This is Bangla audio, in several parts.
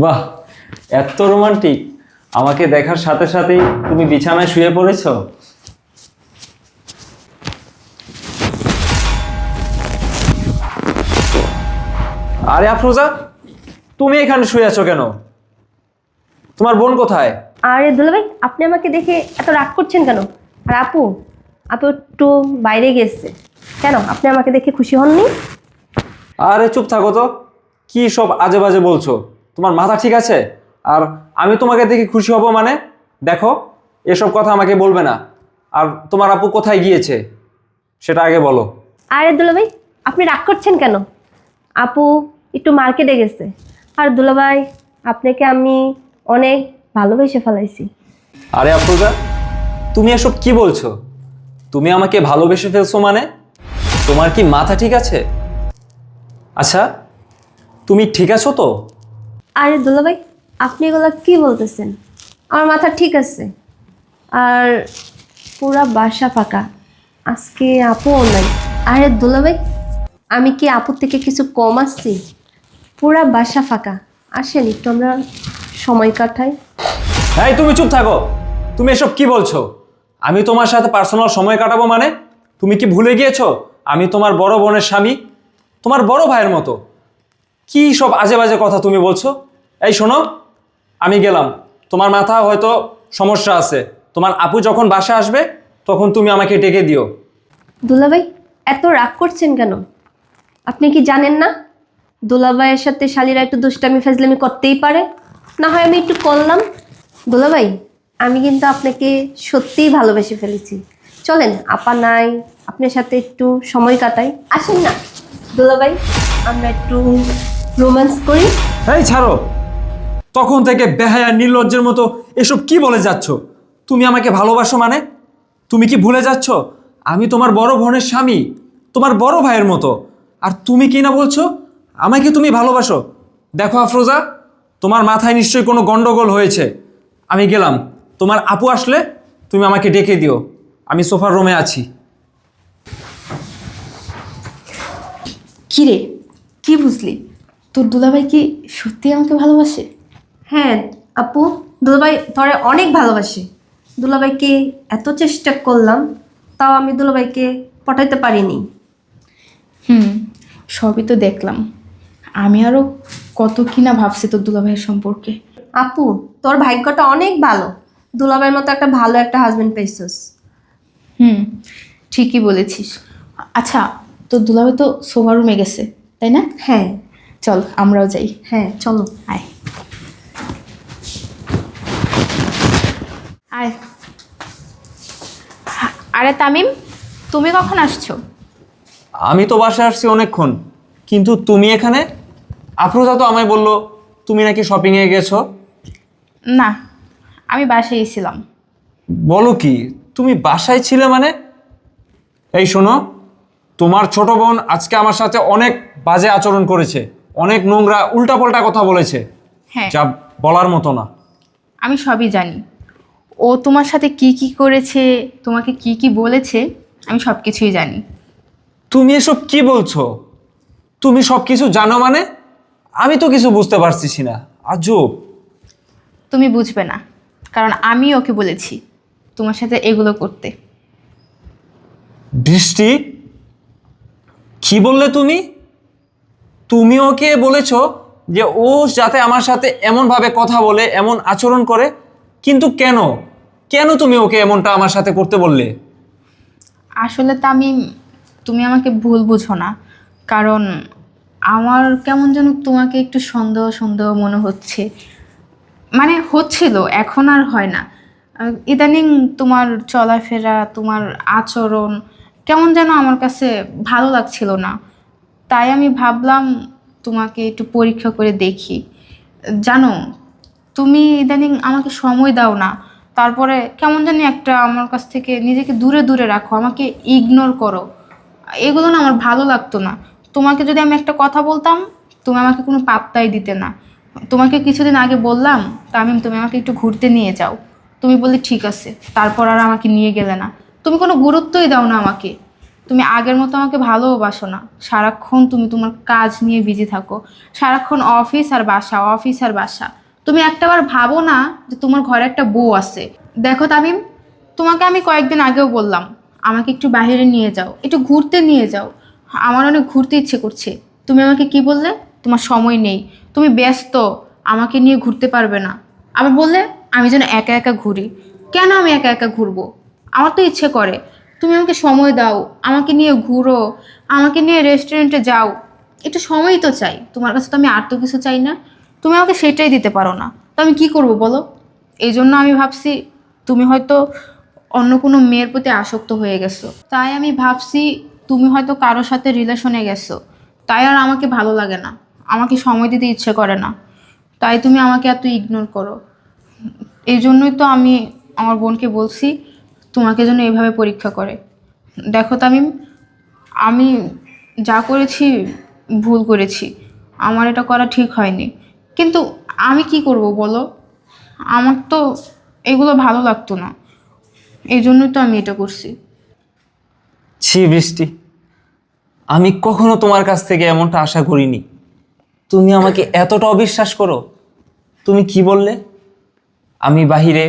বাহ এত রোমান্টিক। আমাকে দেখার সাথে সাথেই তুমি বিছানায় শুয়ে পড়েছো? আরে আফরোজা তুমি এখানে শুয়ে আছো কেন? তোমার বোন কোথায়? আরে দুলাভাই আপনি আমাকে দেখে এত রাগ করছেন কেন? আর আপু আপু একটু বাইরে গেছে। কেন আপনি আমাকে দেখে খুশি হননি? আরে চুপ থাকো তো। কি সব আজে বাজে বলছো? তোমার মাথা ঠিক আছে? আর আমি তোমাকে দেখে খুশি হব মানে? দেখো এসব কথা আমাকে বলবে না। আর তোমার আপু কোথায় গিয়েছে? সেটা আগে বলো। আরে দুলাভাই আপনি রাগ করছেন কেন? আপু একটু মার্কেটে গেছে। আর দুলাভাই আপনাকে আমি অনেক ভালোবেসে ফেলাইছি। আরে আফরোজা তুমি এসব কি বলছো? তুমি আমাকে ভালোবেসে ফেলছো মানে? তোমার কি মাথা ঠিক আছে? আচ্ছা তুমি ঠিক আছো তো? আরে দুলাভাই, আপনি এগুলো কি বলতেছেন? আমার মাথা ঠিক আছে। আর পুরা বাসা ফাঁকা। আজকে আপুও নাই আরে দুলাভাই, আমি কি আপুর থেকে কিছু কম আসছি? পুরা বাসা ফাঁকা। আসেন, একটু আমরা সময় কাটাই। এই, তুমি চুপ থাকো। তুমি এসব কি বলছো? আমি তোমার সাথে পার্সোনাল সময় কাটাবো মানে? তুমি কি ভুলে গিয়েছো? আমি তোমার বড় বোনের স্বামী? তোমার বড় ভাইয়ের মতো। কি সব আজে বাজে কথা তুমি বলছো? এই শোনো, আমি গেলাম। তোমার মাথা হয়তো সমস্যা আছে। তোমার আপু যখন বাসা আসবে, তখন তুমি আমাকে ডেকে দিও। দুলাভাই, এত রাগ করছেন কেন? আপনি কি জানেন না? দুলাভাইয়ের সাথে শালিরা একটু দুষ্টামি, ফাজলামি করতেই পারে। না হয় আমি একটু করলাম। দুলাভাই, আমি কিন্তু আপনাকে সত্যিই ভালোবেসে ফেলেছি। চলেন, আপা নাই, আপনার সাথে একটু সময় কাটাই। আসেন না। দুলাভাই, আমরা একটু রোম্যান্স করি? এই ছাড়ো। তখন থেকে বেহায়া নির্লজ্জের মতো এসব কি বলে যাচ্ছ? তুমি আমাকে ভালোবাসো মানে? তুমি কি ভুলে যাচ্ছ? আমি তোমার বড় বোনের স্বামী তোমার বড় ভাইয়ের মতো। আর তুমি কি না বলছো? আমাকে তুমি ভালোবাসো। দেখো আফরোজা তোমার মাথায় নিশ্চয়ই কোনো গন্ডগোল হয়েছে। আমি গেলাম। তোমার আপু আসলে তুমি আমাকে ডেকে দিও। আমি সোফার রুমে আছি। কিরে? কি বুঝলি? তোর দুলাভাই কি সত্যি আমাকে ভালোবাসে? হ্যাঁ আপু দুলাভাই ধরে অনেক ভালোবাসি। দুলাভাইকে এত চেষ্টা করলাম তাও আমি দুলাভাইকে পটাইতে পারিনি। হুম সবই তো দেখলাম। আমি আরও কত কি না ভাবছি তোর দুলাভাইয়ের সম্পর্কে। আপু তোর ভাগ্যটা অনেক ভালো। দুলাভাইয়ের মতো একটা ভালো একটা হাজবেন্ড পেয়েছিস হুম ঠিকই বলেছিস। আচ্ছা তোর দুলাভাই তো সোফা রুমে গেছে তাই না? হ্যাঁ। চল আমরাও যাই। হ্যাঁ চলো। আয়। আয়। আরে তামিম তুমি কখন আসছো? আমি তো বাসায় আসছি অনেকক্ষণ কিন্তু তুমি এখানে? আফরোজা তো আমায় বলল তুমি নাকি শপিংয়ে গেছো? না আমি বাসায় ছিলাম। বলো কি তুমি বাসায় ছিলে মানে? এই শোনো তোমার ছোট বোন আজকে আমার সাথে অনেক বাজে আচরণ করেছে। অনেক নোংরা উল্টাপাল্টা কথা বলেছে হ্যাঁ। যা বলার মতো না। আমি সবই জানি। ও তোমার সাথে কি কি করেছে তোমাকে কি কি বলেছে আমি সব কিছুই জানি। তুমি এসব কি বলছো? তুমি সব কিছু জানো মানে? আমি তো কিছু বুঝতে পারছিস না। আজব। তুমি বুঝবে না কারণ আমি ওকে বলেছি তোমার সাথে এগুলো করতে। বৃষ্টি? কি বললে তুমি? তুমি ওকে বলেছ যে ও যাতে আমার সাথে এমনভাবে কথা বলে, এমন আচরণ করে, কিন্তু কেন? কেন তুমি ওকে এমনটা আমার সাথে করতে বললে? আসলে তা আমি তুমি আমাকে ভুল বুঝো না। কারণ আমার কেমন যেন তোমাকে একটু সন্দেহ সন্দেহ মনে হচ্ছে। মানে হচ্ছিল, এখন আর হয় না। ইদানিং তোমার চলাফেরা, তোমার আচরণ কেমন যেন আমার কাছে ভালো লাগছিল না। তাই আমি ভাবলাম তোমাকে একটু পরীক্ষা করে দেখি। জানো, তুমি ইদানিং আমাকে সময় দাও না। তারপরে কেমন জানি একটা আমার কাছ থেকে নিজেকে দূরে দূরে রাখো, আমাকে ইগনোর করো। এগুলো না আমার ভালো লাগতো না। তোমাকে যদি আমি একটা কথা বলতাম, তুমি আমাকে কোনো পাত্তাই দিতে না। তোমাকে কিছুদিন আগে বললাম, তামিম, তুমি আমাকে একটু ঘুরতে নিয়ে যাও। তুমি বললে, ঠিক আছে। তারপর আর আমাকে নিয়ে গেলে না। তুমি কোনো গুরুত্বই দাও না আমাকে। তুমি আগের মতো আমাকে ভালোবাসো না। সারাক্ষণ তুমি তোমার কাজ নিয়ে বিজি থাকো। সারাক্ষণ অফিস আর বাসা অফিস আর বাসা। তুমি একটাবার ভাবো না যে তোমার ঘরে একটা বউ আছে। দেখো তামিম, তোমাকে আমি কয়েকদিন আগেও বললাম, আমাকে একটু বাইরে নিয়ে যাও, একটু ঘুরতে নিয়ে যাও। আমার অনেক ঘুরতে ইচ্ছে করছে। তুমি আমাকে কি বললে? তোমার সময় নেই। তুমি ব্যস্ত, আমাকে নিয়ে ঘুরতে পারবে না। আবার বললে, আমি যেন একা একা ঘুরি। কেন আমি একা একা ঘুরবো? আমার তো ইচ্ছে করে। তুমি আমাকে সময় দাও, আমাকে নিয়ে ঘুরো, আমাকে নিয়ে রেস্টুরেন্টে যাও। একটু সময়ই তো চাই। তোমার কাছে তো আমি আর তো কিছু চাই না। তুমি আমাকে সেটাই দিতে পারো না। তো আমি কি করব বলো? এই জন্য আমি ভাবছি, তুমি হয়তো অন্য কোনো মেয়ের প্রতি আসক্ত হয়ে গেছো। তাই আমি ভাবছি, তুমি হয়তো কারোর সাথে রিলেশনে গেছো। তাই আর আমাকে ভালো লাগে না। আমাকে সময় দিতে ইচ্ছে করে না। তাই তুমি আমাকে এত ইগনোর করো। এই জন্যই তো আমি আমার বোনকে বলছি তোমাকে যেন এভাবে পরীক্ষা করে। দেখো তামিম, আমি যা করেছি ভুল করেছি। আমার এটা করা ঠিক হয়নি। কিন্তু আমি কি করব বলো? আমার তো এগুলো ভালো লাগতো না। এই জন্যই তো আমি এটা করছি। ছি বৃষ্টি, আমি কখনো তোমার কাছ থেকে এমনটা আশা করিনি। তুমি আমাকে এতটা অবিশ্বাস করো। তুমি কি বললে? আমি বাহিরে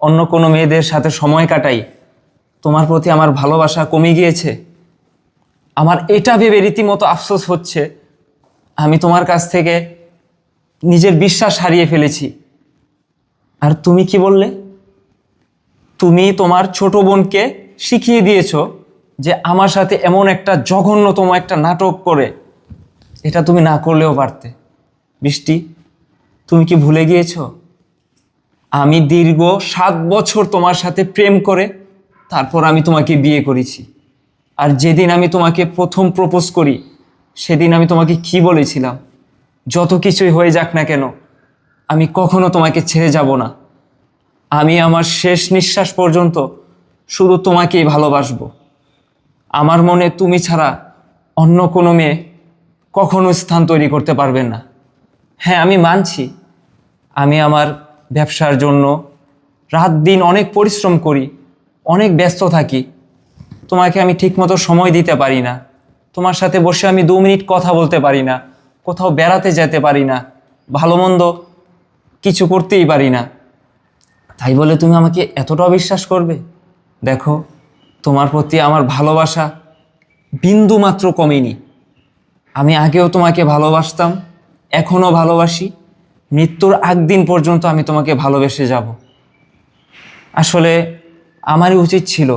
অন্য কোনো মেয়েদের সাথে সময় কাটাই, তোমার প্রতি আমার ভালোবাসা কমে গিয়েছে। আমার এটা ভেবে রীতিমতো আফসোস হচ্ছে, আমি তোমার কাছ থেকে নিজের বিশ্বাস হারিয়ে ফেলেছি। আর তুমি কি বললে? তুমি তোমার ছোট বোনকে শিখিয়ে দিয়েছ যে আমার সাথে এমন একটা জঘন্যতম একটা নাটক করে। এটা তুমি না করলেও পারতে। বৃষ্টি, তুমি কি ভুলে গিয়েছো? আমি দীর্ঘ সাত বছর তোমার সাথে প্রেম করে তারপর আমি তোমাকে বিয়ে করেছি। আর যেদিন আমি তোমাকে প্রথম প্রপোজ করি, সেদিন আমি তোমাকে কি বলেছিলাম? যত কিছুই হয়ে যাক না কেন, আমি কখনো তোমাকে ছেড়ে যাব না। আমি আমার শেষ নিঃশ্বাস পর্যন্ত শুধু তোমাকেই ভালোবাসবো। আমার মনে তুমি ছাড়া অন্য কোনো মেয়ে কখনো স্থান তৈরি করতে পারবে না। হ্যাঁ আমি মানছি। আমি আমার ব্যবসার জন্য। রাত দিন অনেক পরিশ্রম করি, অনেক ব্যস্ত থাকি। তোমাকে আমি ঠিকমতো সময় দিতে পারি না। তোমার সাথে বসে আমি দু মিনিট কথা বলতে পারি না, কোথাও বেড়াতে যেতে পারি না, ভালো মন্দ কিছু করতেই পারি না। তাই বলে তুমি আমাকে এতটা অবিশ্বাস করবে? দেখো, তোমার প্রতি আমার ভালোবাসা বিন্দু মাত্র কমেনি। আমি আগেও তোমাকে ভালোবাসতাম, এখনও ভালোবাসি। মৃত্যুর আগ দিন পর্যন্ত আমি তোমাকে ভালোবেসে যাব। আসলে আমারই উচিত ছিল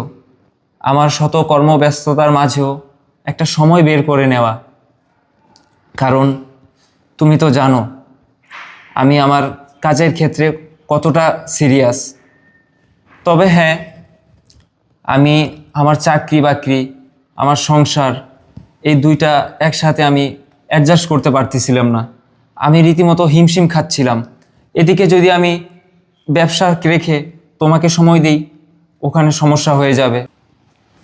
আমার শত কর্মব্যস্ততার মাঝেও একটা সময় বের করে নেওয়া। কারণ তুমি তো জানো, আমি আমার কাজের ক্ষেত্রে কতটা সিরিয়াস। তবে হ্যাঁ আমি আমার চাকরি বাকরি, আমার সংসার, এই দুইটা একসাথে আমি অ্যাডজাস্ট করতে পারতেছিলাম না। আমি রীতিমতো হিমশিম খাচ্ছিলাম। এদিকে যদি আমি ব্যবসা রেখে তোমাকে সময় দিই, ওখানে সমস্যা হয়ে যাবে।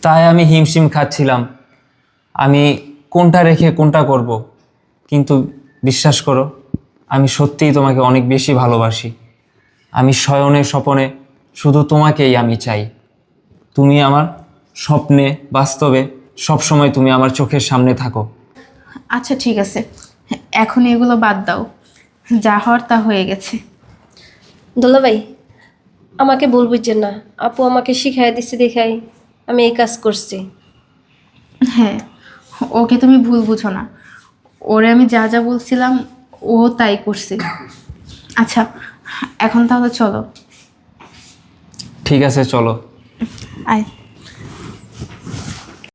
তাই আমি হিমশিম খাচ্ছিলাম। আমি কোনটা রেখে কোনটা করব? কিন্তু বিশ্বাস করো, আমি সত্যিই তোমাকে অনেক বেশি ভালোবাসি। আমি শয়নে স্বপনে শুধু তোমাকেই আমি চাই। তুমি আমার স্বপ্নে, বাস্তবে সবসময় তুমি আমার চোখের সামনে থাকো। আচ্ছা ঠিক আছে। এখন এগুলো বাদ দাও। যা হওয়ার তা হয়ে গেছে। দোলাভাই আমাকে ভুল বুঝছেন না। আপু আমাকে শিখাই দিচ্ছে দেখাই আমি এই কাজ করছি। হ্যাঁ ওকে তুমি ভুল বুঝো না। ওরে আমি যা যা বলছিলাম ও তাই করছে। আচ্ছা এখন তাহলে চলো। ঠিক আছে চলো। আয়।